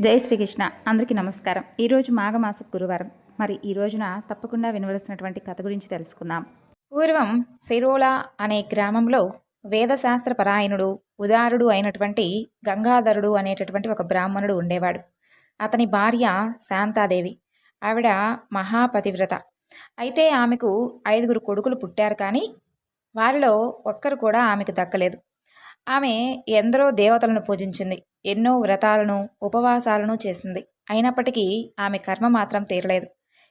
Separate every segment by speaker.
Speaker 1: జై శ్రీకృష్ణ. అందరికీ నమస్కారం. ఈరోజు మాఘమాస గురువారం. మరి ఈ రోజున తప్పకుండా వినవలసినటువంటి కథ గురించి తెలుసుకుందాం. పూర్వం సిరోలా అనే గ్రామంలో వేదశాస్త్ర పరాయణుడు ఉదారుడు అయినటువంటి గంగాధరుడు అనేటటువంటి ఒక బ్రాహ్మణుడు ఉండేవాడు. అతని భార్య శాంతాదేవి. ఆవిడ మహాపతివ్రత. అయితే ఆమెకు ఐదుగురు కొడుకులు పుట్టారు కానీ వారిలో ఒక్కరు కూడా ఆమెకు దక్కలేదు. ఆమె ఎందరో దేవతలను పూజించింది ఎన్నో వ్రతాలను ఉపవాసాలను చేసింది. అయినప్పటికీ ఆమె కర్మ మాత్రం తీరలేదు.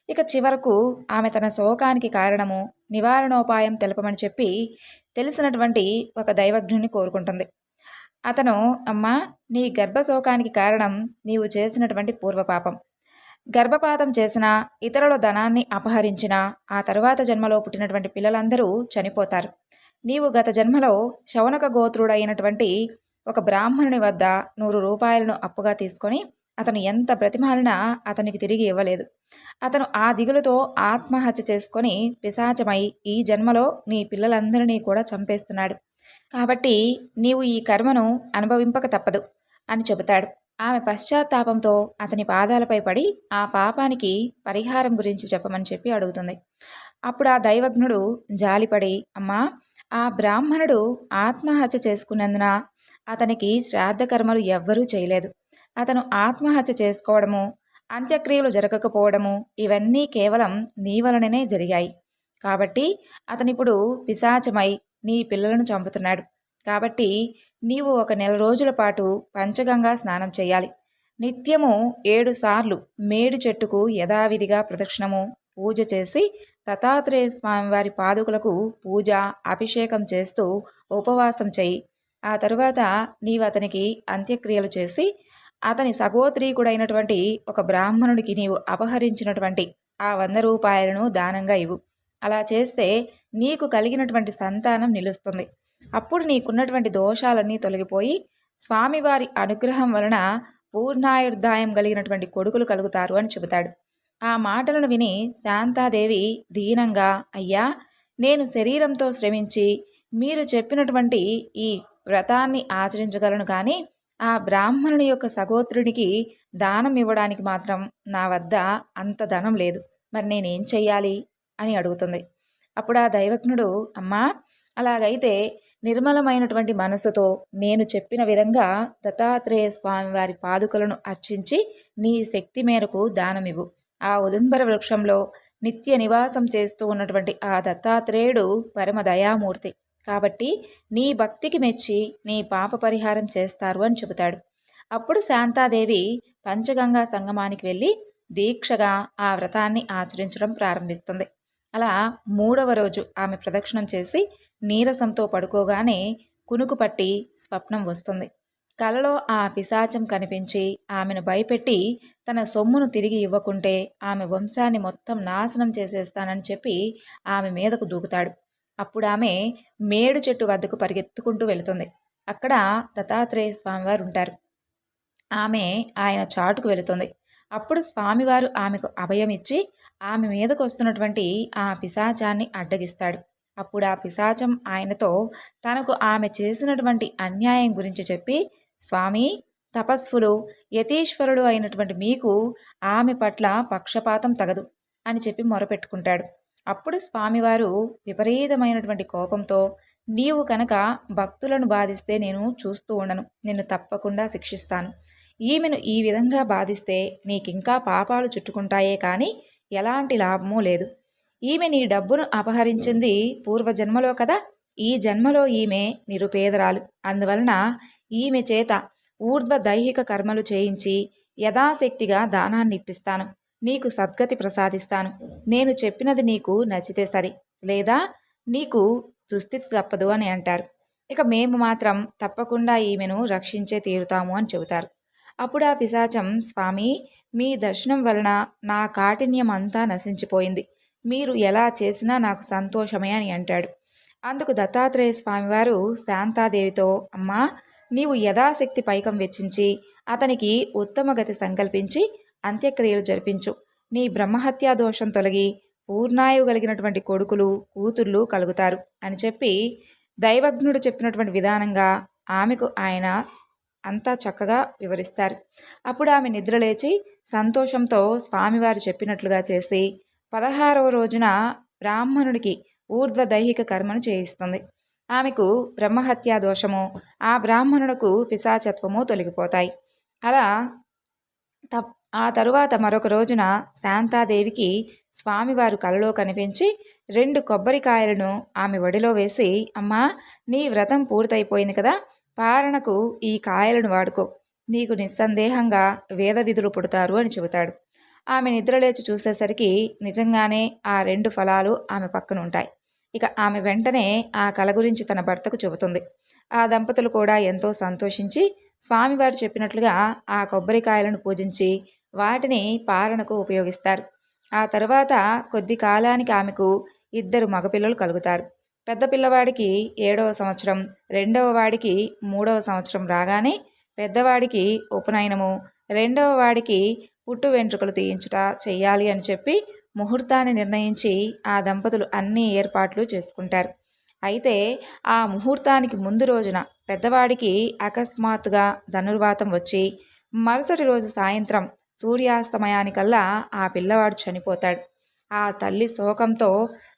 Speaker 1: ఇక చివరకు ఆమె తన శోకానికి కారణము నివారణోపాయం తెలపమని చెప్పి తెలిసినటువంటి ఒక దైవజ్ఞుని కోరుకుంటుంది. అతను అమ్మా నీ గర్భశోకానికి కారణం నీవు చేసినటువంటి పూర్వపాపం. గర్భపాతం చేసిన ఇతరుల ధనాన్ని అపహరించిన ఆ తరువాత జన్మలో పుట్టినటువంటి పిల్లలందరూ చనిపోతారు. నీవు గత జన్మలో శౌనక గోత్రుడైనటువంటి ఒక బ్రాహ్మణుని వద్ద నూరు రూపాయలను అప్పుగా తీసుకొని అతను ఎంత బ్రతిమాలినా అతనికి తిరిగి ఇవ్వలేదు. అతను ఆ దిగులుతో ఆత్మహత్య చేసుకొని పిశాచమై ఈ జన్మలో నీ పిల్లలందరినీ కూడా చంపేస్తున్నాడు. కాబట్టి నీవు ఈ కర్మను అనుభవింపక తప్పదు అని చెబుతాడు. ఆమె పశ్చాత్తాపంతో అతని పాదాలపై పడి ఆ పాపానికి పరిహారం గురించి చెప్పమని చెప్పి అడుగుతుంది. అప్పుడు ఆ దైవజ్ఞుడు జాలిపడి అమ్మా ఆ బ్రాహ్మణుడు ఆత్మహత్య చేసుకున్నందున అతనికి శ్రాద్ధ కర్మలు ఎవ్వరూ చేయలేదు. అతను ఆత్మహత్య చేసుకోవడము అంత్యక్రియలు జరగకపోవడము ఇవన్నీ కేవలం నీ వలననే జరిగాయి. కాబట్టి అతనిప్పుడు పిశాచమై నీ పిల్లలను చంపుతున్నాడు. కాబట్టి నీవు ఒక నెల రోజుల పాటు పంచగంగా స్నానం చేయాలి. నిత్యము ఏడు సార్లు మేడు చెట్టుకు యథావిధిగా ప్రదక్షిణము పూజ చేసి దత్తాత్రేయ స్వామివారి పాదుకులకు పూజ అభిషేకం చేస్తూ ఉపవాసం చేయి. ఆ తరువాత నీవు అతనికి అంత్యక్రియలు చేసి అతని సగోత్రీకుడైనటువంటి ఒక బ్రాహ్మణుడికి నీవు అపహరించినటువంటి ఆ వంద రూపాయలను దానంగా ఇవ్వు. అలా చేస్తే నీకు కలిగినటువంటి సంతానం నిలుస్తుంది. అప్పుడు నీకున్నటువంటి దోషాలన్నీ తొలగిపోయి స్వామివారి అనుగ్రహం వలన పూర్ణాయుర్దాయం కలిగినటువంటి కొడుకులు కలుగుతారు అని చెబుతాడు. ఆ మాటలను విని శాంతాదేవి దీనంగా అయ్యా నేను శరీరంతో శ్రమించి మీరు చెప్పినటువంటి ఈ వ్రతాన్ని ఆచరించగలను కానీ ఆ బ్రాహ్మణుని యొక్క సగోత్రుడికి దానం ఇవ్వడానికి మాత్రం నా వద్ద అంత ధనం లేదు. మరి నేనేం చెయ్యాలి? అని అడుగుతుంది. అప్పుడు ఆ దైవజ్ఞుడు అమ్మా అలాగైతే నిర్మలమైనటువంటి మనసుతో నేను చెప్పిన విధంగా దత్తాత్రేయ స్వామి వారి పాదుకలను అర్చించి నీ శక్తి మేరకు దానమివ్వు ఆ ఉదంబర వృక్షంలో నిత్య నివాసం చేస్తూ ఉన్నటువంటి ఆ దత్తాత్రేయుడు పరమ దయామూర్తి కాబట్టి నీ భక్తికి మెచ్చి నీ పాప పరిహారం చేస్తారు అని చెబుతాడు. అప్పుడు శాంతాదేవి పంచగంగా సంగమానికి వెళ్ళి దీక్షగా ఆ వ్రతాన్ని ఆచరించడం ప్రారంభిస్తుంది. అలా మూడవ రోజు ఆమె ప్రదక్షిణం చేసి నీరసంతో పడుకోగానే కునుకు పట్టి స్వప్నం వస్తుంది. కలలో ఆ పిశాచం కనిపించి ఆమెను భయపెట్టి తన సొమ్మును తిరిగి ఇవ్వకుంటే ఆమె వంశాన్ని మొత్తం నాశనం చేసేస్తానని చెప్పి ఆమె మీదకు దూకుతాడు. అప్పుడు ఆమె మేడు చెట్టు వద్దకు పరిగెత్తుకుంటూ వెళుతుంది. అక్కడ దత్తాత్రేయ స్వామివారు ఉంటారు. ఆమె ఆయన చాటుకు వెళుతుంది. అప్పుడు స్వామివారు ఆమెకు అభయం ఇచ్చి ఆమె మీదకు వస్తున్నటువంటి ఆ పిశాచాన్ని అడ్డగిస్తాడు. అప్పుడు ఆ పిశాచం ఆయనతో తనకు ఆమె చేసినటువంటి అన్యాయం గురించి చెప్పి స్వామి తపస్సులు యతీశ్వరుడు అయినటువంటి మీకు ఆమె పట్ల పక్షపాతం తగదు అని చెప్పి మొరపెట్టుకుంటాడు. అప్పుడు స్వామివారు విపరీతమైనటువంటి కోపంతో నీవు కనుక భక్తులను బాధిస్తే నేను చూస్తూ ఉండను. నిన్ను తప్పకుండా శిక్షిస్తాను. ఈమెను ఈ విధంగా బాధిస్తే నీకింకా పాపాలు చుట్టుకుంటాయే కానీ ఎలాంటి లాభమూ లేదు. ఈమె నీ డబ్బును అపహరించింది పూర్వజన్మలో కదా. ఈ జన్మలో ఈమె నిరుపేదరాలు. అందువలన ఈమె చేత ఊర్ధ్వ దైహిక కర్మలు చేయించి యథాశక్తిగా దానాన్ని ఇప్పిస్తాను నీకు సద్గతి ప్రసాదిస్తాను. నేను చెప్పినది నీకు నచ్చితే సరి లేదా నీకు దుస్థితి తప్పదు అని అంటారు. ఇక మేము మాత్రం తప్పకుండా ఈమెను రక్షించే తీరుతాము అని చెబుతారు. అప్పుడు ఆ పిశాచం స్వామి మీ దర్శనం వలన నా కాఠిన్యం అంతా నశించిపోయింది. మీరు ఎలా చేసినా నాకు సంతోషమే అని అంటాడు. అందుకు దత్తాత్రేయ స్వామివారు శాంతాదేవితో అమ్మా నీవు యథాశక్తి పైకం వెచ్చించి అతనికి ఉత్తమ గతి సంకల్పించి అంత్యక్రియలు జరిపించు. నీ బ్రహ్మహత్యా దోషం తొలగి పూర్ణాయువు కలిగినటువంటి కొడుకులు కూతుర్లు కలుగుతారు. అని చెప్పి దైవజ్ఞుడు చెప్పినటువంటి విధానంగా ఆమెకు ఆయన అంతా చక్కగా వివరిస్తారు. అప్పుడు ఆమె నిద్రలేచి సంతోషంతో స్వామివారు చెప్పినట్లుగా చేసి పదహారవ రోజున బ్రాహ్మణుడికి ఊర్ధ్వ దైహిక కర్మను చేయిస్తుంది. ఆమెకు బ్రహ్మహత్యా దోషము ఆ బ్రాహ్మణులకు పిశాచత్వము తొలగిపోతాయి. అలా తప్ ఆ తరువాత మరొక రోజున శాంతాదేవికి స్వామివారు కలలో కనిపించి రెండు కొబ్బరికాయలను ఆమె ఒడిలో వేసి అమ్మా నీ వ్రతం పూర్తయిపోయింది కదా పారణకు ఈ కాయలను వాడుకో నీకు నిస్సందేహంగా వేద విధులు పుడతారు అని చెబుతాడు. ఆమె నిద్రలేచి చూసేసరికి నిజంగానే ఆ రెండు ఫలాలు ఆమె పక్కన ఉంటాయి ఇక ఆమె వెంటనే ఆ కల గురించి తన భర్తకు చెబుతుంది. ఆ దంపతులు కూడా ఎంతో సంతోషించి స్వామివారు చెప్పినట్లుగా ఆ కొబ్బరికాయలను పూజించి వాటిని పాలనకు ఉపయోగిస్తారు. ఆ తరువాత కొద్ది కాలానికి ఆమెకు ఇద్దరు మగపిల్లలు కలుగుతారు. పెద్ద పిల్లవాడికి ఏడవ సంవత్సరం రెండవ వాడికి మూడవ సంవత్సరం రాగానే పెద్దవాడికి ఉపనయనము రెండవ వాడికి పుట్టు వెంట్రుకలు తీయించుట చెయ్యాలి అని చెప్పి ముహూర్తాన్ని నిర్ణయించి ఆ దంపతులు అన్ని ఏర్పాట్లు చేసుకుంటారు. అయితే ఆ ముహూర్తానికి ముందు రోజున పెద్దవాడికి అకస్మాత్తుగా ధనుర్వాతం వచ్చి మరుసటి రోజు సాయంత్రం సూర్యాస్తమయానికల్లా ఆ పిల్లవాడు చనిపోతాడు. ఆ తల్లి శోకంతో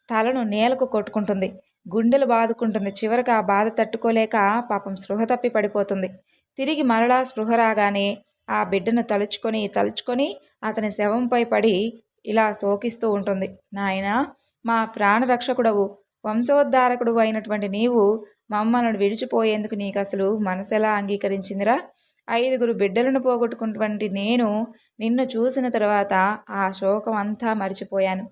Speaker 1: తలను నేలకు కొట్టుకుంటుంది. గుండెలు బాదుకుంటుంది. చివరికి ఆ బాధ తట్టుకోలేక పాపం స్పృహ తప్పి పడిపోతుంది. తిరిగి మరలా స్పృహ రాగానే ఆ బిడ్డను తలుచుకొని తలుచుకొని అతని శవంపై పడి ఇలా శోకిస్తూ ఉంటుంది. నాయన మా ప్రాణరక్షకుడవు వంశోద్ధారకుడు అయినటువంటి నీవు మమ్మల్ని విడిచిపోయేందుకు నీకు అసలు మనసెలా అంగీకరించిందిరా? ఐదుగురు బిడ్డలను పోగొట్టుకున్నటువంటి నేను నిన్ను చూసిన తర్వాత ఆ శోకం అంతా మరిచిపోయాను.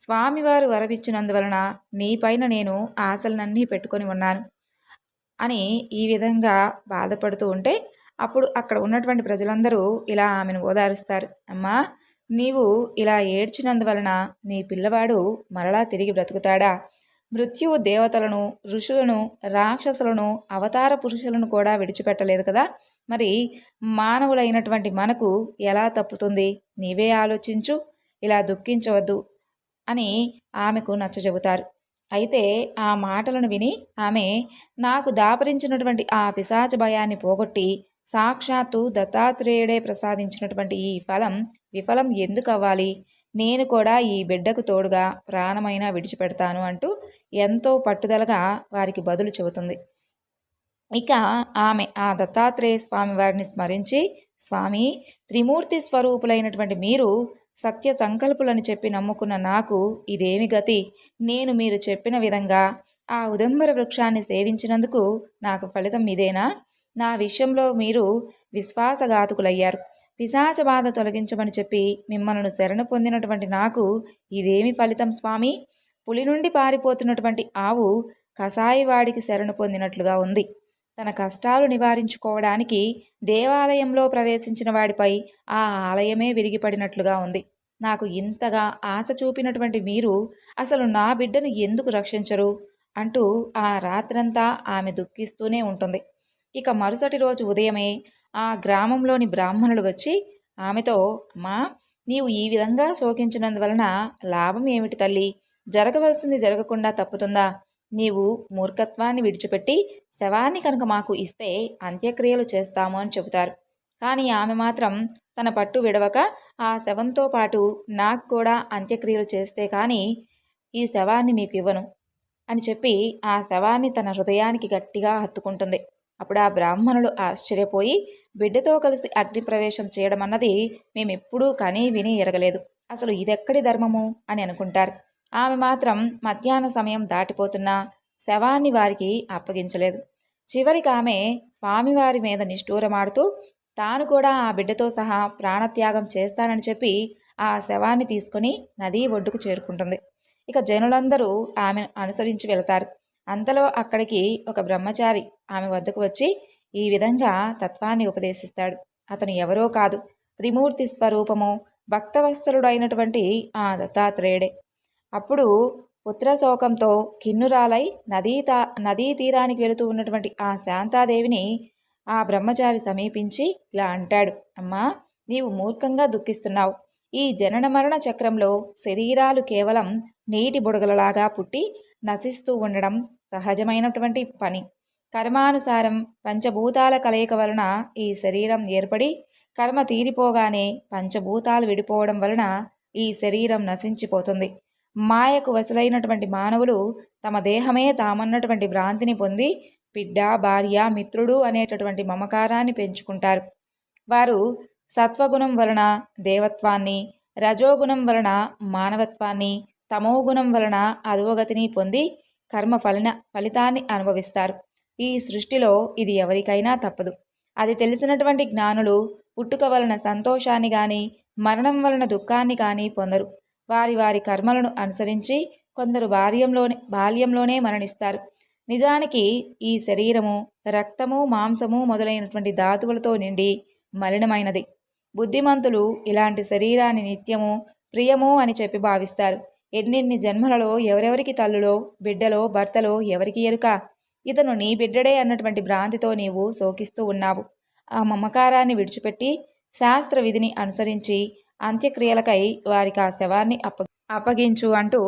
Speaker 1: స్వామివారు వరవిచ్చినందువలన నీపైన నేను ఆశలనన్నీ పెట్టుకొని ఉన్నాను. అని ఈ విధంగా బాధపడుతూ ఉంటే అప్పుడు అక్కడ ఉన్నటువంటి ప్రజలందరూ ఇలా ఆమెను ఓదారుస్తారు. అమ్మా నీవు ఇలా ఏడ్చినందువలన నీ పిల్లవాడు మరలా తిరిగి బ్రతుకుతాడా? మృత్యువు దేవతలను ఋషులను రాక్షసులను అవతార పురుషులను కూడా విడిచిపెట్టలేదు కదా? మరి మానవులైనటువంటి మనకు ఎలా తప్పుతుంది? నీవే ఆలోచించు. ఇలా దుఃఖించవద్దు అని ఆమెకు నచ్చజెబుతారు అయితే ఆ మాటలను విని ఆమె నాకు దాపరించినటువంటి ఆ పిశాచ భయాన్ని పోగొట్టి సాక్షాత్తు దత్తాత్రేయుడే ప్రసాదించినటువంటి ఈ ఫలం విఫలం ఎందుకు అవ్వాలి? నేను కూడా ఈ బిడ్డకు తోడుగా ప్రాణమైనా విడిచిపెడతాను అంటూ ఎంతో పట్టుదలగా వారికి బదులు చెబుతుంది. ఇక ఆమె ఆ దత్తాత్రేయ స్వామి వారిని స్మరించి స్వామి త్రిమూర్తి స్వరూపులైనటువంటి మీరు సత్య సంకల్పులని చెప్పి నమ్ముకున్న నాకు ఇదేమి గతి? నేను మీరు చెప్పిన విధంగా ఆ ఉదంబర వృక్షాన్ని సేవించినందుకు నాకు ఫలితం ఇదేనా? నా విషయంలో మీరు విశ్వాసఘాతుకులయ్యారు. పిశాచ బాధ తొలగించమని చెప్పి మిమ్మల్ని శరణు పొందినటువంటి నాకు ఇదేమి ఫలితం స్వామి? పులి నుండి పారిపోతున్నటువంటి ఆవు కసాయివాడికి శరణు పొందినట్లుగా ఉంది. తన కష్టాలు నివారించుకోవడానికి దేవాలయంలో ప్రవేశించిన వాడిపై ఆ ఆలయమే విరిగిపడినట్లుగా ఉంది. నాకు ఇంతగా ఆశ చూపినటువంటి మీరు అసలు నా బిడ్డను ఎందుకు రక్షించరు? అంటూ ఆ రాత్రంతా ఆమె దుఃఖిస్తూనే ఉంటుంది. ఇక మరుసటి రోజు ఉదయమే ఆ గ్రామంలోని బ్రాహ్మణులు వచ్చి ఆమెతో అమ్మా నీవు ఈ విధంగా శోకించినందువలన లాభం ఏమిటి తల్లి? జరగవలసింది జరగకుండా తప్పుతుందా? నీవు మూర్ఖత్వాన్ని విడిచిపెట్టి శవాన్ని కనుక మాకు ఇస్తే అంత్యక్రియలు చేస్తాము అని చెబుతారు. కానీ ఆమె మాత్రం తన పట్టు విడవక ఆ శవంతో పాటు నాకు కూడా అంత్యక్రియలు చేస్తే కానీ ఈ శవాన్ని మీకు ఇవ్వను అని చెప్పి ఆ శవాన్ని తన హృదయానికి గట్టిగా హత్తుకుంటుంది. అప్పుడు ఆ బ్రాహ్మణులు ఆశ్చర్యపోయి బిడ్డతో కలిసి అగ్ని ప్రవేశం చేయడం అన్నది మేమెప్పుడూ కనీ విని ఎరగలేదు. అసలు ఇదెక్కడి ధర్మము? అని అనుకుంటారు. ఆమె మాత్రం మధ్యాహ్న సమయం దాటిపోతున్నా శవాన్ని వారికి అప్పగించలేదు. చివరికి ఆమె స్వామివారి మీద నిష్ఠూరమాడుతూ తాను కూడా ఆ బిడ్డతో సహా ప్రాణత్యాగం చేస్తానని చెప్పి ఆ శవాన్ని తీసుకుని నదీ ఒడ్డుకు చేరుకుంటుంది. ఇక జనులందరూ ఆమెను అనుసరించి వెళతారు. అంతలో అక్కడికి ఒక బ్రహ్మచారి ఆమె వద్దకు వచ్చి ఈ విధంగా తత్వాన్ని ఉపదేశిస్తాడు. అతను ఎవరో కాదు. త్రిమూర్తి స్వరూపము భక్తవత్సలుడైనటువంటి ఆ దత్తాత్రేయుడే. అప్పుడు పుత్రశోకంతో కిన్నురాలై నదీ తా నదీ తీరానికి వెళుతూ ఉన్నటువంటి ఆ శాంతాదేవిని ఆ బ్రహ్మచారి సమీపించి ఇలా అంటాడు. అమ్మా నీవు మూర్ఖంగా దుఃఖిస్తున్నావు. ఈ జనన మరణ చక్రంలో శరీరాలు కేవలం నీటి బుడగలలాగా పుట్టి నశిస్తూ ఉండడం సహజమైనటువంటి పని. కర్మానుసారం పంచభూతాల కలయిక వలన ఈ శరీరం ఏర్పడి కర్మ తీరిపోగానే పంచభూతాలు విడిపోవడం వలన ఈ శరీరం నశించిపోతుంది. మాయకు వసులైనటువంటి మానవులు తమ దేహమే తామన్నటువంటి భ్రాంతిని పొంది బిడ్డ భార్య మిత్రుడు అనేటటువంటి మమకారాన్ని పెంచుకుంటారు. వారు సత్వగుణం వలన దేవత్వాన్ని రజోగుణం వలన మానవత్వాన్ని తమోగుణం వలన అధోగతిని పొంది కర్మ ఫలిన ఫలితాన్ని అనుభవిస్తారు. ఈ సృష్టిలో ఇది ఎవరికైనా తప్పదు. అది తెలిసినటువంటి జ్ఞానులు పుట్టుక వలన సంతోషాన్ని కానీ మరణం వలన దుఃఖాన్ని కానీ పొందరు. వారి వారి కర్మలను అనుసరించి కొందరు బాల్యంలోనే బాల్యంలోనే మరణిస్తారు. నిజానికి ఈ శరీరము రక్తము మాంసము మొదలైనటువంటి ధాతువులతో నిండి మలినమైనది. బుద్ధిమంతులు ఇలాంటి శరీరాన్ని నిత్యము ప్రియము అని చెప్పి భావిస్తారు. ఎన్నెన్ని జన్మలలో ఎవరెవరికి తల్లులో బిడ్డలో భర్తలో ఎవరికి ఎరుక? ఇతను నీ బిడ్డడే అన్నటువంటి భ్రాంతితో నీవు శోకిస్తూ ఉన్నావు. ఆ మమకారాన్ని విడిచిపెట్టి శాస్త్ర విధిని అనుసరించి అంత్యక్రియలకై వారికి ఆ శవాన్ని అప్ప అప్పగించు అంటూ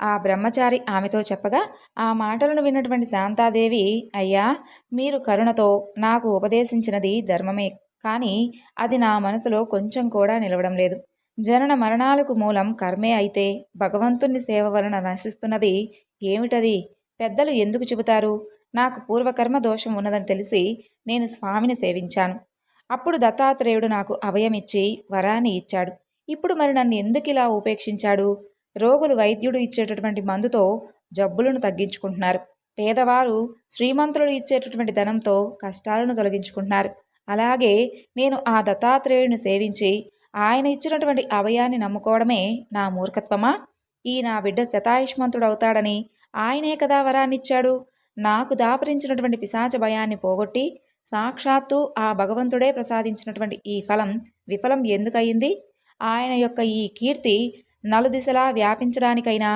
Speaker 1: ఆ బ్రహ్మచారి ఆమెతో చెప్పగా ఆ మాటలను విన్నటువంటి శాంతాదేవి అయ్యా మీరు కరుణతో నాకు ఉపదేశించినది ధర్మమే కానీ అది నా మనసులో కొంచెం కూడా నిలవడం లేదు. జనన మరణాలకు మూలం కర్మే అయితే భగవంతుని సేవ వలన నశిస్తున్నది ఏమిటది? పెద్దలు ఎందుకు చెబుతారు? నాకు పూర్వకర్మ దోషం ఉన్నదని తెలిసి నేను స్వామిని సేవించాను. అప్పుడు దత్తాత్రేయుడు నాకు అభయమిచ్చి వరాన్ని ఇచ్చాడు. ఇప్పుడు మరి నన్ను ఎందుకు ఇలా ఉపేక్షించాడు? రోగులు వైద్యుడు ఇచ్చేటటువంటి మందుతో జబ్బులను తగ్గించుకుంటున్నారు. పేదవారు శ్రీమంతులు ఇచ్చేటటువంటి ధనంతో కష్టాలను తొలగించుకుంటున్నారు. అలాగే నేను ఆ దత్తాత్రేయుని సేవించి ఆయన ఇచ్చినటువంటి అభయాన్ని నమ్ముకోవడమే నా మూర్ఖత్వమా? ఈ నా బిడ్డ శతాయుష్మంతుడవుతాడని ఆయనే కదా వరాన్నిచ్చాడు. నాకు దాపరించినటువంటి పిశాచ భయాన్ని పోగొట్టి సాక్షాత్తు ఆ భగవంతుడే ప్రసాదించినటువంటి ఈ ఫలం విఫలం ఎందుకయింది ఆయన యొక్క ఈ కీర్తి నలుదిశలా వ్యాపించడానికైనా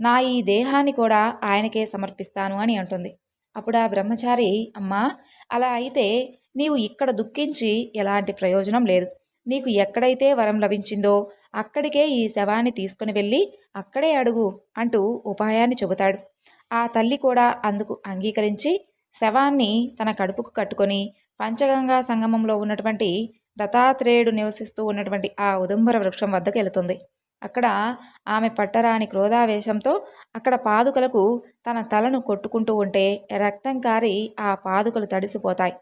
Speaker 1: నా ఈ దేహాన్ని కూడా ఆయనకే సమర్పిస్తాను అని అంటుంది. అప్పుడు ఆ బ్రహ్మచారి అమ్మా అలా అయితే నీవు ఇక్కడ దుఃఖించి ఎలాంటి ప్రయోజనం లేదు. నీకు ఎక్కడైతే వరం లభించిందో అక్కడికే ఈ శవాన్ని తీసుకుని వెళ్ళి అక్కడే అడుగు అంటూ ఉపాయాన్ని చెబుతాడు. ఆ తల్లి కూడా అందుకు అంగీకరించి శవాన్ని తన కడుపుకు కట్టుకొని పంచగంగా సంగమంలో ఉన్నటువంటి దత్తాత్రేయుడు నివసిస్తూ ఉన్నటువంటి ఆ ఉదంబర వృక్షం వద్దకు వెళుతుంది. అక్కడ ఆమె పట్టరాని క్రోధావేశంతో అక్కడ పాదుకలకు తన తలను కొట్టుకుంటూ ఉంటే రక్తం కారి ఆ పాదుకలు తడిసిపోతాయి.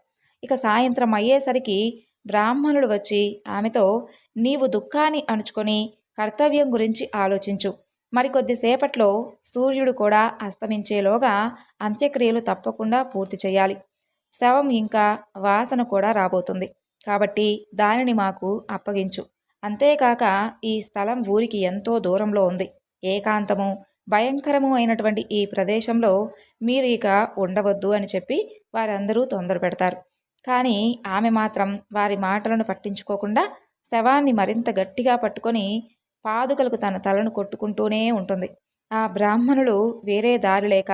Speaker 1: ఇక సాయంత్రం అయ్యేసరికి బ్రాహ్మణుడు వచ్చి ఆమెతో నీవు దుఃఖాన్ని అణుచుకొని కర్తవ్యం గురించి ఆలోచించు. మరికొద్దిసేపట్లో సూర్యుడు కూడా అస్తమించేలోగా అంత్యక్రియలు తప్పకుండా పూర్తి చేయాలి. శవం ఇంకా వాసన కూడా రాబోతుంది. కాబట్టి దానిని మాకు అప్పగించు. అంతేకాక ఈ స్థలం ఊరికి ఎంతో దూరంలో ఉంది. ఏకాంతము భయంకరము అయినటువంటి ఈ ప్రదేశంలో మీరు ఇక ఉండవద్దు అని చెప్పి వారందరూ తొందర పెడతారు కానీ ఆమె మాత్రం వారి మాటలను పట్టించుకోకుండా శవాన్ని మరింత గట్టిగా పట్టుకొని పాదుకలకు తన తలను కొట్టుకుంటూనే ఉంటుంది. ఆ బ్రాహ్మణులు వేరే దారి లేక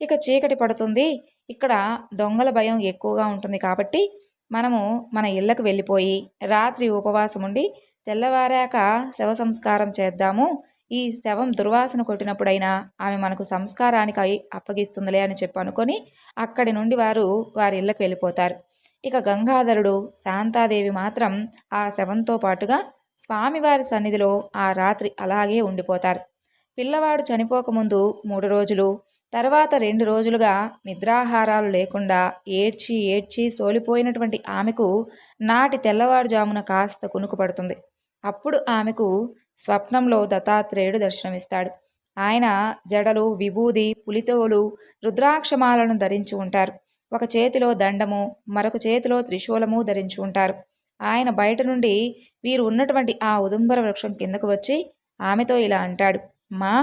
Speaker 1: ఇక చీకటి పడుతుంది. ఇక్కడ దొంగల భయం ఎక్కువగా ఉంటుంది కాబట్టి మనము మన ఇళ్ళకు వెళ్ళిపోయి రాత్రి ఉపవాసం ఉండి తెల్లవారాక శవ సంస్కారం చేద్దాము. ఈ శవం దుర్వాసన కొట్టినప్పుడైనా ఆమె మనకు సంస్కారానికి అప్పగిస్తుందిలే అని చెప్పి అనుకొని అక్కడి నుండి వారు వారి ఇళ్ళకు వెళ్ళిపోతారు. ఇక గంగాధరుడు శాంతాదేవి మాత్రం ఆ శవంతో పాటుగా స్వామివారి సన్నిధిలో ఆ రాత్రి అలాగే ఉండిపోతారు. పిల్లవాడు చనిపోకముందు మూడు రోజులు తర్వాత రెండు రోజులుగా నిద్రాహారాలు లేకుండా ఏడ్చి ఏడ్చి సోలిపోయినటువంటి ఆమెకు నాటి తెల్లవారుజామున కాస్త కునుకు పడుతుంది. అప్పుడు ఆమెకు స్వప్నంలో దత్తాత్రేయుడు దర్శనమిస్తాడు. ఆయన జడలు విభూది పులితోలు రుద్రాక్షమాలను ధరించి ఉంటారు. ఒక చేతిలో దండము మరొక చేతిలో త్రిశూలము ధరించి ఉంటారు. ఆయన బయట నుండి వీరు ఉన్నటువంటి ఆ ఉదుంబర వృక్షం కిందకు వచ్చి ఆమెతో ఇలా అంటాడు మా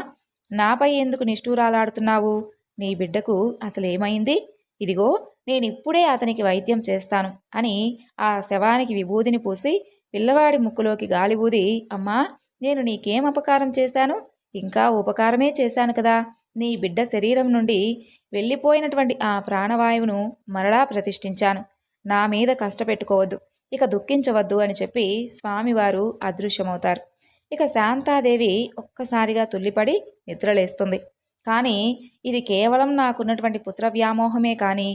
Speaker 1: నాపై ఎందుకు నిష్ఠూరాలాడుతున్నావు? నీ బిడ్డకు అసలేమైంది? ఇదిగో నేను ఇప్పుడే అతనికి వైద్యం చేస్తాను అని ఆ శవానికి విభూదిని పూసి పిల్లవాడి ముక్కులోకి గాలి ఊది అమ్మా నేను నీకేం అపకారం చేశాను? ఇంకా ఉపకారమే చేశాను కదా. నీ బిడ్డ శరీరం నుండి వెళ్ళిపోయినటువంటి ఆ ప్రాణవాయువును మరలా ప్రతిష్ఠించాను. నా మీద కష్టపెట్టుకోవద్దు ఇక దుఃఖించవద్దు అని చెప్పి స్వామివారు అదృశ్యమవుతారు. ఇక శాంతాదేవి ఒక్కసారిగా తుల్లిపడి నిద్రలేస్తుంది. కానీ ఇది కేవలం నాకున్నటువంటి పుత్ర వ్యామోహమే కానీ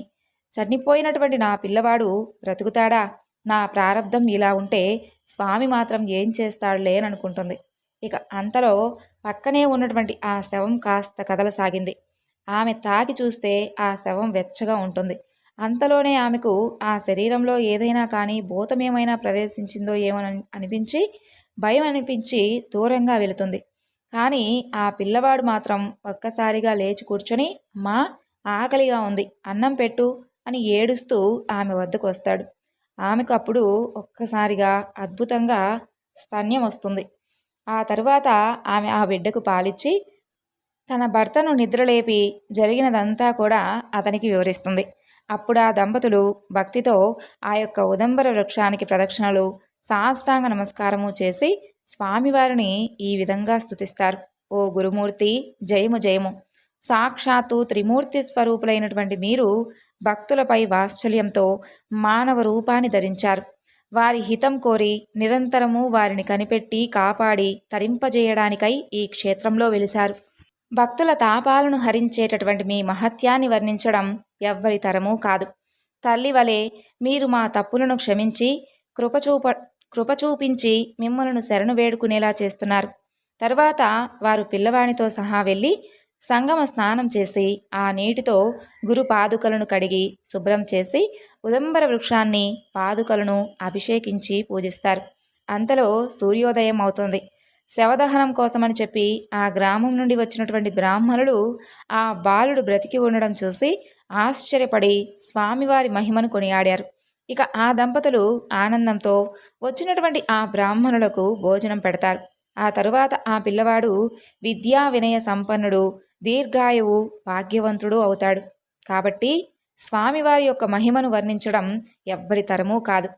Speaker 1: చనిపోయినటువంటి నా పిల్లవాడు బ్రతుకుతాడా? నా ప్రారంధం ఇలా ఉంటే స్వామి మాత్రం ఏం చేస్తాడులే అని అనుకుంటుంది. ఇక అంతలో పక్కనే ఉన్నటువంటి ఆ శవం కాస్త కదలసాగింది. ఆమె తాకి చూస్తే ఆ శవం వెచ్చగా ఉంటుంది. అంతలోనే ఆమెకు ఆ శరీరంలో ఏదైనా కానీ భూతమేమైనా ప్రవేశించిందో ఏమో అనిపించి భయం అనిపించి దూరంగా వెళుతుంది. కానీ ఆ పిల్లవాడు మాత్రం ఒక్కసారిగా లేచి కూర్చొని మా ఆకలిగా ఉంది అన్నం పెట్టు అని ఏడుస్తూ ఆమె వద్దకు వస్తాడు. ఆమెకు అప్పుడు ఒక్కసారిగా అద్భుతంగా స్తన్యం వస్తుంది. ఆ తర్వాత ఆమె ఆ బిడ్డకు పాలిచ్చి తన భర్తను నిద్రలేపి జరిగినదంతా కూడా అతనికి వివరిస్తుంది. అప్పుడు ఆ దంపతులు భక్తితో ఆ యొక్క ఉదంబర వృక్షానికి ప్రదక్షిణలు సాష్టాంగ నమస్కారము చేసి స్వామివారిని ఈ విధంగా స్తుతిస్తారు. ఓ గురుమూర్తి జయము జయము. సాక్షాత్తు త్రిమూర్తి స్వరూపులైనటువంటి మీరు భక్తులపై వాత్సల్యంతో మానవ రూపాన్ని ధరించారు. వారి హితం కోరి నిరంతరము వారిని కనిపెట్టి కాపాడి తరింపజేయడానికై ఈ క్షేత్రంలో వెలిశారు. భక్తుల తాపాలను హరించేటటువంటి మీ మహత్యాన్ని వర్ణించడం ఎవ్వరి తరమూ కాదు. తల్లి వలె మీరు మా తప్పులను క్షమించి కృపచూప కృప చూపించి మిమ్మలను శరణు వేడుకునేలా చేస్తున్నారు. తరువాత వారు పిల్లవానితో సహా వెళ్ళి సంగమ స్నానం చేసి ఆ నీటితో గురు పాదుకలను కడిగి శుభ్రం చేసి ఉదంబర వృక్షాన్ని పాదుకలను అభిషేకించి పూజిస్తారు. అంతలో సూర్యోదయం అవుతుంది. శవదహనం కోసమని చెప్పి ఆ గ్రామం నుండి వచ్చినటువంటి బ్రాహ్మణులు ఆ బాలుడు బ్రతికి ఉండడం చూసి ఆశ్చర్యపడి స్వామివారి మహిమను కొనియాడారు. ఇక ఆ దంపతులు ఆనందంతో వచ్చినటువంటి ఆ బ్రాహ్మణులకు భోజనం పెడతారు. ఆ తరువాత ఆ పిల్లవాడు విద్యా వినయ సంపన్నుడు దీర్ఘాయువు భాగ్యవంతుడు అవుతాడు. కాబట్టి స్వామివారి యొక్క మహిమను వర్ణించడం ఎవ్వరి తరమూ కాదు.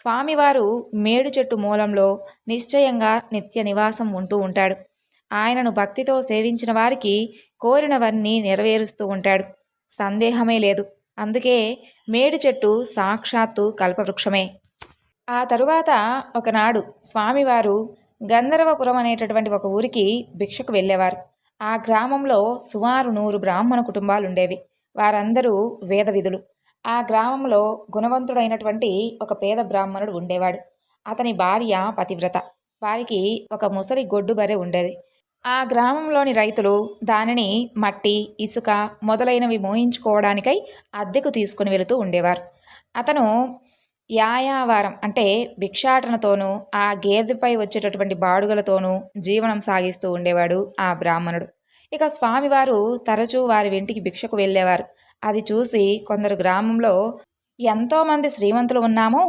Speaker 1: స్వామివారు మేడు చెట్టు మూలంలో నిశ్చయంగా నిత్య నివాసం ఉంటూ ఉంటాడు. ఆయనను భక్తితో సేవించిన వారికి కోరినవన్నీ నెరవేరుస్తూ ఉంటాడు. సందేహమే లేదు. అందుకే మేడు చెట్టు సాక్షాత్తు కల్పవృక్షమే. ఆ తరువాత ఒకనాడు స్వామివారు గంధర్వపురం అనేటటువంటి ఒక ఊరికి భిక్షకు వెళ్ళేవారు. ఆ గ్రామంలో సుమారు నూరు బ్రాహ్మణ కుటుంబాలు ఉండేవి వారందరూ వేద విధులు ఆ గ్రామంలో గుణవంతుడైనటువంటి ఒక పేద బ్రాహ్మణుడు ఉండేవాడు. అతని భార్య పతివ్రత. వారికి ఒక ముసలి గొడ్డు బరే ఉండేది. ఆ గ్రామంలోని రైతులు దానిని మట్టి ఇసుక మొదలైనవి మోయించుకోవడానికై అద్దెకు తీసుకుని వెళుతూ ఉండేవారు. అతను యాయావారం అంటే భిక్షాటనతోనూ ఆ గేదెపై వచ్చేటటువంటి బాడుగలతోనూ జీవనం సాగిస్తూ ఉండేవాడు ఆ బ్రాహ్మణుడు. ఇక స్వామివారు తరచూ వారి వెంటికి భిక్షకు వెళ్ళేవారు. అది చూసి కొందరు గ్రామంలో ఎంతోమంది శ్రీమంతులు ఉన్నాము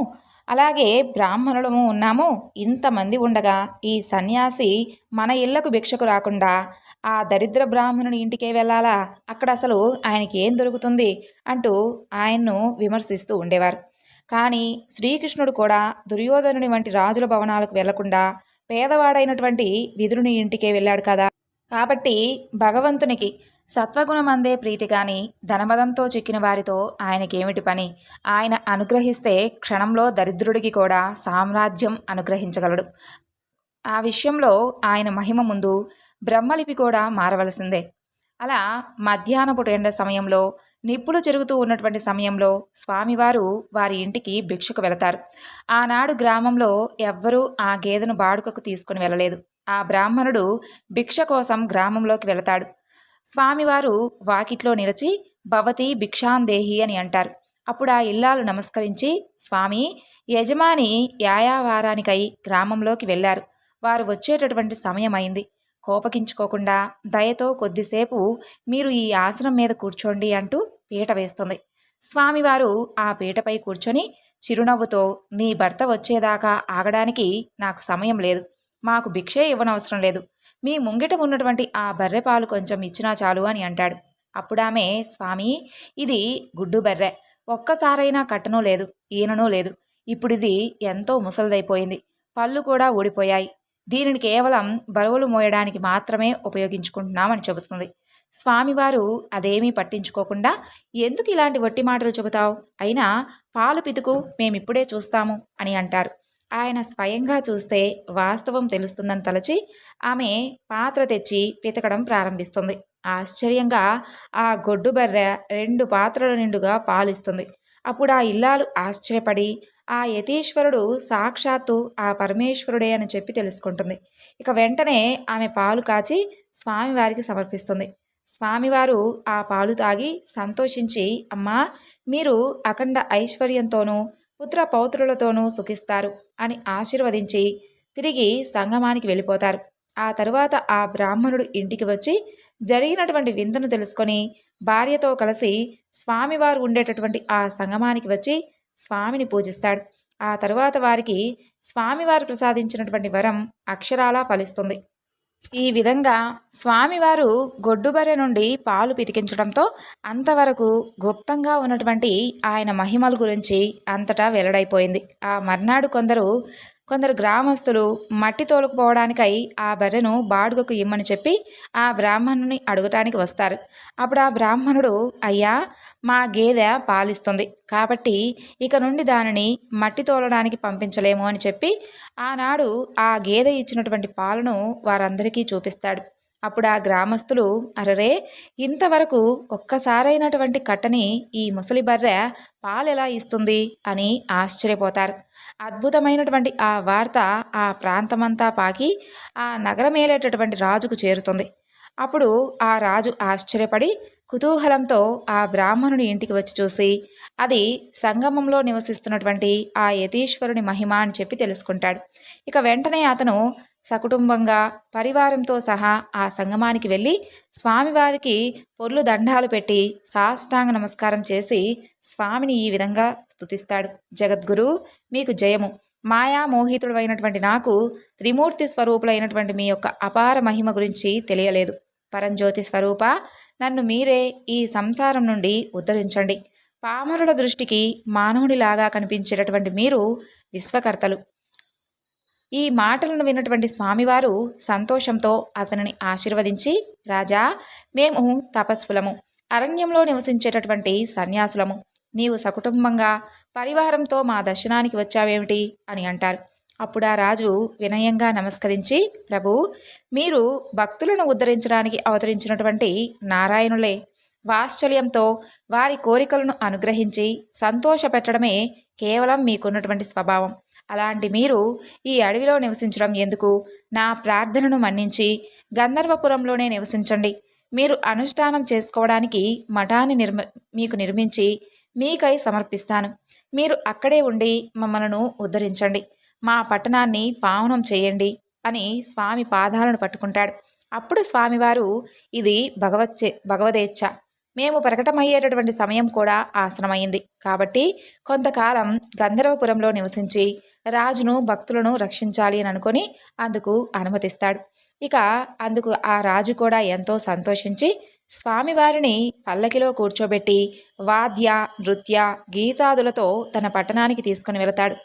Speaker 1: అలాగే బ్రాహ్మణులము ఉన్నాము ఇంతమంది ఉండగా ఈ సన్యాసి మన ఇళ్ళకు భిక్షకు రాకుండా ఆ దరిద్ర బ్రాహ్మణుని ఇంటికే వెళ్ళాలా? అక్కడ అసలు ఆయనకి ఏం దొరుకుతుంది? అంటూ ఆయన్ను విమర్శిస్తూ ఉండేవారు. కానీ శ్రీకృష్ణుడు కూడా దుర్యోధనుని వంటి రాజుల భవనాలకు వెళ్ళకుండా పేదవాడైనటువంటి విదురుని ఇంటికే వెళ్ళాడు కదా. కాబట్టి భగవంతునికి సత్వగుణమందే ప్రీతి కానీ ధనమదంతో చిక్కిన వారితో ఆయనకేమిటి పని? ఆయన అనుగ్రహిస్తే క్షణంలో దరిద్రుడికి కూడా సామ్రాజ్యం అనుగ్రహించగలడు. ఆ విషయంలో ఆయన మహిమ ముందు బ్రహ్మలిపి కూడా మారవలసిందే. అలా మధ్యాహ్నపు ఎండ సమయంలో నిప్పులు జరుగుతూ ఉన్నటువంటి సమయంలో స్వామివారు వారి ఇంటికి భిక్షకు వెళతారు. ఆనాడు గ్రామంలో ఎవ్వరూ ఆ గేదెను బాడుకకు తీసుకుని వెళ్ళలేదు. ఆ బ్రాహ్మణుడు భిక్ష కోసం గ్రామంలోకి వెళతాడు. స్వామివారు వాకిట్లో నిలిచి భవతి భిక్షాందేహి అని అంటారు. అప్పుడు ఆ ఇల్లాలు నమస్కరించి స్వామి యజమాని యాయావారానికై గ్రామంలోకి వెళ్ళారు. వారు వచ్చేటటువంటి సమయం అయింది కోపగించుకోకుండా దయతో కొద్దిసేపు మీరు ఈ ఆసనం మీద కూర్చోండి అంటూ పీట వేస్తుంది. స్వామివారు ఆ పీటపై కూర్చొని చిరునవ్వుతో నీ భర్త వచ్చేదాకా ఆగడానికి నాకు సమయం లేదు. మాకు భిక్షే ఇవ్వనవసరం లేదు. మీ ముంగిట ఉన్నటువంటి ఆ బర్రె పాలు కొంచెం ఇచ్చినా చాలు అని అంటాడు. అప్పుడామె స్వామి ఇది గుడ్డు బర్రె. ఒక్కసారైనా కట్టనూ లేదు ఈననూ లేదు. ఇప్పుడిది ఎంతో ముసలిదైపోయింది. పళ్ళు కూడా ఊడిపోయాయి. దీనిని కేవలం బరువులు మోయడానికి మాత్రమే ఉపయోగించుకుంటున్నామని చెబుతుంది. స్వామివారు అదేమీ పట్టించుకోకుండా ఎందుకు ఇలాంటి వట్టి మాటలు చెబుతావు? అయినా పాలు పితుకు మేమిప్పుడే చూస్తాము అని అంటారు. ఆయన స్వయంగా చూస్తే వాస్తవం తెలుస్తుందని తలచి ఆమె పాత్ర తెచ్చి పితకడం ప్రారంభిస్తుంది. ఆశ్చర్యంగా ఆ గొడ్డు బర్రె రెండు పాత్రల నిండుగా పాలిస్తుంది. అప్పుడు ఆ ఇల్లాలు ఆశ్చర్యపడి ఆ యతీశ్వరుడు సాక్షాత్తు ఆ పరమేశ్వరుడే అని చెప్పి తెలుసుకుంటుంది. ఇక వెంటనే ఆమె పాలు కాచి స్వామివారికి సమర్పిస్తుంది. స్వామివారు ఆ పాలు తాగి సంతోషించి అమ్మా మీరు అఖండ ఐశ్వర్యంతోనూ పుత్ర పౌత్రులతోనూ సుఖిస్తారు అని ఆశీర్వదించి తిరిగి సంగమానికి వెళ్ళిపోతారు. ఆ తరువాత ఆ బ్రాహ్మణుడు ఇంటికి వచ్చి జరిగినటువంటి వింతను తెలుసుకొని భార్యతో కలిసి స్వామివారు ఉండేటటువంటి ఆ సంగమానికి వచ్చి స్వామిని పూజిస్తాడు. ఆ తరువాత వారికి స్వామివారు ప్రసాదించినటువంటి వరం అక్షరాలా ఫలిస్తుంది. ఈ విధంగా స్వామివారు గొడ్డుబర్రె నుండి పాలు పితికించడంతో అంతవరకు గుప్తంగా ఉన్నటువంటి ఆయన మహిమల గురించి అంతటా వెల్లడైపోయింది. ఆ మర్నాడు కొందరు కొందరు గ్రామస్తులు మట్టి తోలుకుపోవడానికై ఆ బర్రెను బాడుగకు ఇమ్మని చెప్పి ఆ బ్రాహ్మణుని అడగటానికి వస్తారు. అప్పుడు ఆ బ్రాహ్మణుడు అయ్యా మా గేదె పాలిస్తుంది. కాబట్టి ఇక నుండి దానిని మట్టి తోలడానికి పంపించలేము అని చెప్పి ఆనాడు ఆ గేదె ఇచ్చినటువంటి పాలను వారందరికీ చూపిస్తాడు. అప్పుడు ఆ గ్రామస్తులు అరరే ఇంతవరకు ఒక్కసారైనటువంటి కట్టని ఈ ముసలి బర్రె పాలెలా ఇస్తుంది? అని ఆశ్చర్యపోతారు. అద్భుతమైనటువంటి ఆ వార్త ఆ ప్రాంతమంతా పాకి ఆ నగరమేలేటటువంటి రాజుకు చేరుతుంది. అప్పుడు ఆ రాజు ఆశ్చర్యపడి కుతూహలంతో ఆ బ్రాహ్మణుని ఇంటికి వచ్చి చూసి అది సంగమంలో నివసిస్తున్నటువంటి ఆ యతీశ్వరుని మహిమ అని చెప్పి తెలుసుకుంటాడు. ఇక వెంటనే అతను సకుటుంబంగా పరివారంతో సహా ఆ సంగమానికి వెళ్ళి స్వామివారికి పొర్లు దండాలు పెట్టి సాష్టాంగ నమస్కారం చేసి స్వామిని ఈ విధంగా స్తుతిస్తాడు. జగద్గురు మీకు జయము. మాయా అయినటువంటి నాకు త్రిమూర్తి స్వరూపులైనటువంటి మీ యొక్క అపార మహిమ గురించి తెలియలేదు. పరంజ్యోతి స్వరూప నన్ను మీరే ఈ సంసారం నుండి ఉద్ధరించండి. పామరుల దృష్టికి మానవునిలాగా కనిపించేటటువంటి మీరు విశ్వకర్తలు. ఈ మాటలను విన్నటువంటి స్వామివారు సంతోషంతో అతనిని ఆశీర్వదించి రాజా మేము తపస్సులము. అరణ్యంలో నివసించేటటువంటి సన్యాసులము. నీవు సకుటుంబంగా పరివారంతో మా దర్శనానికి వచ్చావేమిటి? అని అంటారు. అప్పుడు ఆ రాజు వినయంగా నమస్కరించి ప్రభు మీరు భక్తులను ఉద్ధరించడానికి అవతరించినటువంటి నారాయణులే. వాత్సల్యంతో వారి కోరికలను అనుగ్రహించి సంతోషపెట్టడమే కేవలం మీకున్నటువంటి స్వభావం. అలాంటి మీరు ఈ అడవిలో నివసించడం ఎందుకు? నా ప్రార్థనను మన్నించి గంధర్వపురంలోనే నివసించండి. మీరు అనుష్ఠానం చేసుకోవడానికి మఠాన్ని నిర్మ మీకు నిర్మించి మీకై సమర్పిస్తాను. మీరు అక్కడే ఉండి మమ్మలను ఉద్ధరించండి. మా పట్టణాన్ని పావనం చేయండి అని స్వామి పాదాలను పట్టుకుంటాడు. అప్పుడు స్వామివారు ఇది భగవచ్చే భగవదేచ్ఛ. మేము ప్రకటమయ్యేటటువంటి సమయం కూడా ఆసనమైంది. కాబట్టి కొంతకాలం గంధర్వపురంలో నివసించి రాజును భక్తులను రక్షించాలి అని అనుకొని అందుకు అనుమతిస్తాడు. ఇక అందుకు ఆ రాజు కూడా ఎంతో సంతోషించి స్వామివారిని పల్లకిలో కూర్చోబెట్టి వాద్య నృత్య గీతాదులతో తన పట్టణానికి తీసుకుని వెళతాడు.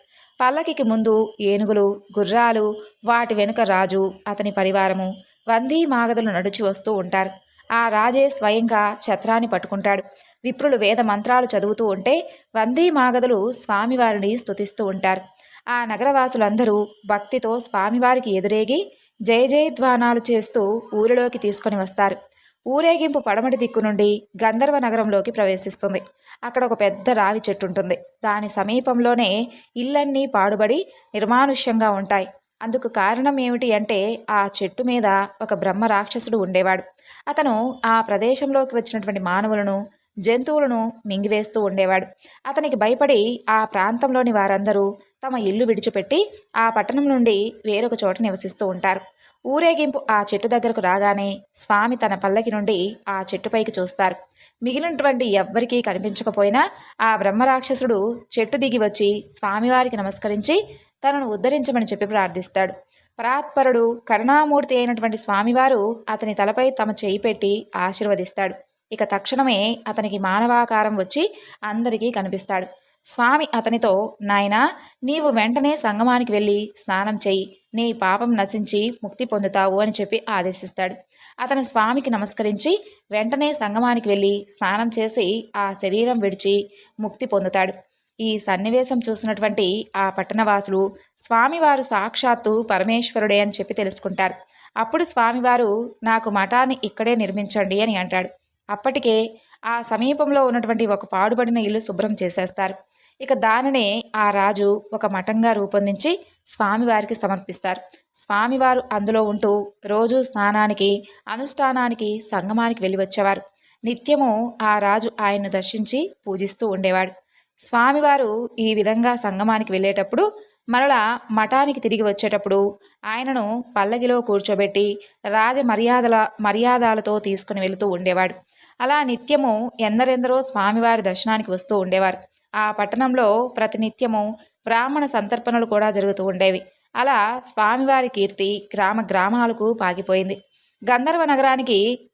Speaker 1: పల్లకికి ముందు ఏనుగులు గుర్రాలు వాటి వెనుక రాజు అతని పరివారము వందీ మాగదులు నడిచి వస్తూ ఉంటారు. ఆ రాజే స్వయంగా ఛత్రాన్ని పట్టుకుంటాడు. విప్రులు వేద మంత్రాలు చదువుతూ ఉంటే వందీ మాగదులు స్వామివారిని స్తుతిస్తూ ఉంటారు. ఆ నగరవాసులందరూ భక్తితో స్వామివారికి ఎదురేగి జయ జయధ్వానాలు చేస్తూ ఊరిలోకి తీసుకొని వస్తారు. ఊరేగింపు పడమటి దిక్కు నుండి గంధర్వ నగరంలోకి ప్రవేశిస్తుంది. అక్కడ ఒక పెద్ద రావి చెట్టు ఉంటుంది. దాని సమీపంలోనే ఇళ్ళన్నీ పాడుబడి నిర్మానుష్యంగా ఉంటాయి. అందుకు కారణం ఏమిటి అంటే ఆ చెట్టు మీద ఒక బ్రహ్మ రాక్షసుడు ఉండేవాడు. అతను ఆ ప్రదేశంలోకి వచ్చినటువంటి మానవులను జంతువులను మింగివేస్తూ ఉండేవాడు. అతనికి భయపడి ఆ ప్రాంతంలోని వారందరూ తమ ఇల్లు విడిచిపెట్టి ఆ పట్టణం నుండి వేరొక చోట నివసిస్తూ ఉంటారు. ఊరేగింపు ఆ చెట్టు దగ్గరకు రాగానే స్వామి తన పల్లకి నుండి ఆ చెట్టుపైకి చూస్తారు. మిగిలినటువంటి ఎవ్వరికీ కనిపించకపోయినా ఆ బ్రహ్మరాక్షసుడు చెట్టు దిగి వచ్చి స్వామివారికి నమస్కరించి తనను ఉద్ధరించమని చెప్పి ప్రార్థిస్తాడు. పరాత్పరుడు కరుణామూర్తి అయినటువంటి స్వామివారు అతని తలపై తమ చేయి పెట్టి ఆశీర్వదిస్తాడు. ఇక తక్షణమే అతనికి మానవాకారం వచ్చి అందరికీ కనిపిస్తాడు. స్వామి అతనితో నాయనా నీవు వెంటనే సంగమానికి వెళ్ళి స్నానం చెయ్యి నీ పాపం నశించి ముక్తి పొందుతావు అని చెప్పి ఆదేశిస్తాడు. అతను స్వామికి నమస్కరించి వెంటనే సంగమానికి వెళ్ళి స్నానం చేసి ఆ శరీరం విడిచి ముక్తి పొందుతాడు. ఈ సన్నివేశం చూసినటువంటి ఆ పట్టణవాసులు స్వామివారు సాక్షాత్తు పరమేశ్వరుడే అని చెప్పి తెలుసుకుంటారు. అప్పుడు స్వామివారు నాకు మఠాన్ని ఇక్కడే నిర్మించండి అని అంటాడు. అప్పటికే ఆ సమీపంలో ఉన్నటువంటి ఒక పాడుబడిన ఇల్లు శుభ్రం చేసేస్తారు. ఇక దానినే ఆ రాజు ఒక మఠంగా రూపొందించి స్వామివారికి సమర్పిస్తారు. స్వామివారు అందులో ఉంటూ రోజు స్నానానికి అనుష్ఠానానికి సంగమానికి వెళ్ళి వచ్చేవారు నిత్యము ఆ రాజు ఆయన్ను దర్శించి పూజిస్తూ ఉండేవాడు. స్వామివారు ఈ విధంగా సంగమానికి వెళ్ళేటప్పుడు మరలా మఠానికి తిరిగి వచ్చేటప్పుడు ఆయనను పల్లకిలో కూర్చోబెట్టి రాజ మర్యాదల మర్యాదలతో తీసుకుని వెళుతూ ఉండేవాడు. అలా నిత్యము ఎందరెందరో స్వామివారి దర్శనానికి వస్తూ ఉండేవారు. ఆ పట్టణంలో ప్రతినిత్యము బ్రాహ్మణ సంతర్పణలు కూడా జరుగుతూ ఉండేవి. అలా స్వామివారి కీర్తి గ్రామ గ్రామాలకు పాకిపోయింది గంధర్వ నగరానికి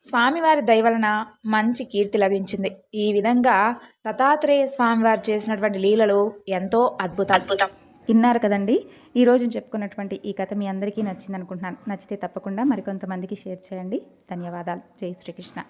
Speaker 1: స్వామివారి దయ వలన మంచి కీర్తి లభించింది. ఈ విధంగా దత్తాత్రేయ స్వామివారు చేసినటువంటి లీలలు ఎంతో అద్భుతం. అద్భుతం. విన్నారు కదండి? ఈ రోజు చెప్పుకున్నటువంటి ఈ కథ మీ అందరికీ నచ్చింది అనుకుంటున్నాను నచ్చితే తప్పకుండా మరికొంతమందికి షేర్ చేయండి. ధన్యవాదాలు. జై శ్రీకృష్ణ.